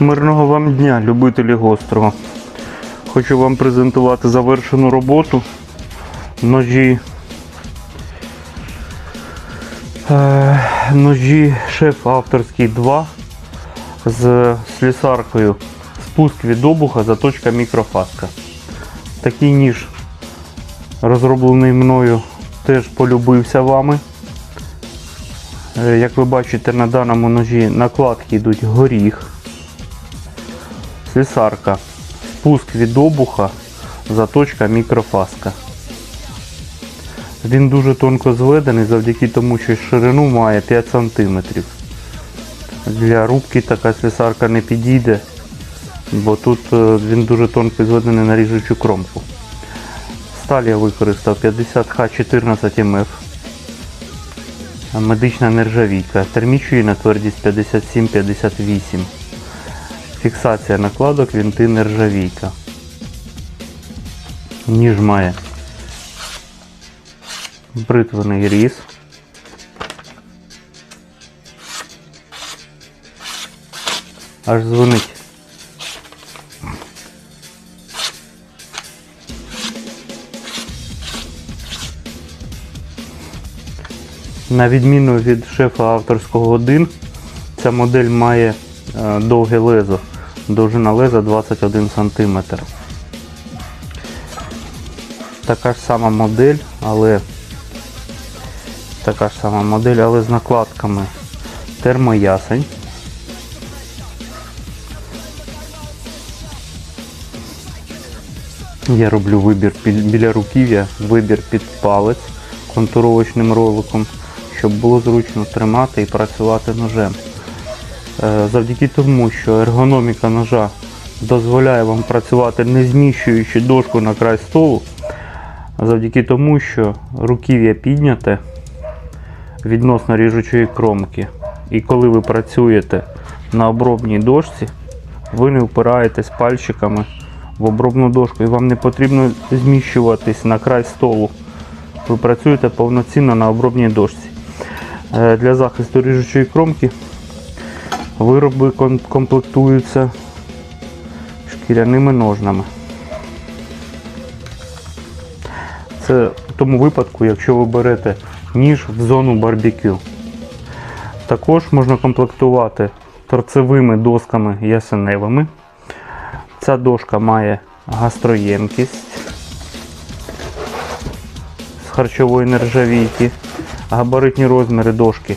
Мирного вам дня, любителі гострого. Хочу вам презентувати завершену роботу. Ножі. Е, ножі шеф авторський 2 з слісаркою. Спуск від обуха, заточка мікрофаска. Такий ніж розроблений мною теж полюбився вами. Е, Як ви бачите, на даному ножі накладки йдуть горіх, слісарка, спуск від обуха, заточка мікрофаска. Він дуже тонко зведений завдяки тому, що ширину має 5 см. Для рубки така слісарка не підійде, бо тут е, він дуже тонко зведений на ріжучу кромку. Сталь я використав 50Х14 МФ. Медична нержавійка. Термічує на твердість 57-58. Фіксація накладок, вінти нержавійка. Ніж має бритвений різ. Аж дзвонить. На відміну від шефа авторського 1, ця модель має е, довге лезо. Довжина леза 21 см. Така ж сама модель, але така ж сама модель, але з накладками термоясень. Я роблю вибір біля руків'я, вибір під палець контуровочним роликом, щоб було зручно тримати і працювати ножем. Е, Завдяки тому, що ергономіка ножа дозволяє вам працювати не зміщуючи дошку на край столу, завдяки тому, що руків'я підняте відносно ріжучої кромки. І коли ви працюєте на обробній дошці, ви не впираєтесь пальчиками в обробну дошку і вам не потрібно зміщуватись на край столу. Ви працюєте повноцінно на обробній дошці. Е, Для захисту ріжучої кромки вироби комплектуються шкіряними ножнами. Це в тому випадку, якщо ви берете ніж в зону барбекю. Також можна комплектувати торцевими досками ясеневими. Ця дошка має гастроємкість з харчової нержавійки. Габаритні розміри дошки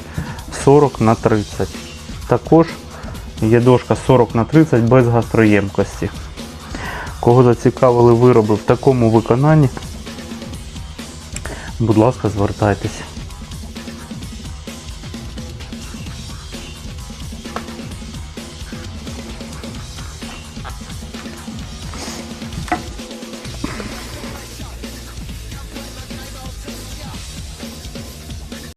40 на 30. Також є дошка 40 на 30 без гастроємкості. Кого зацікавили вироби в такому виконанні, будь ласка, звертайтеся.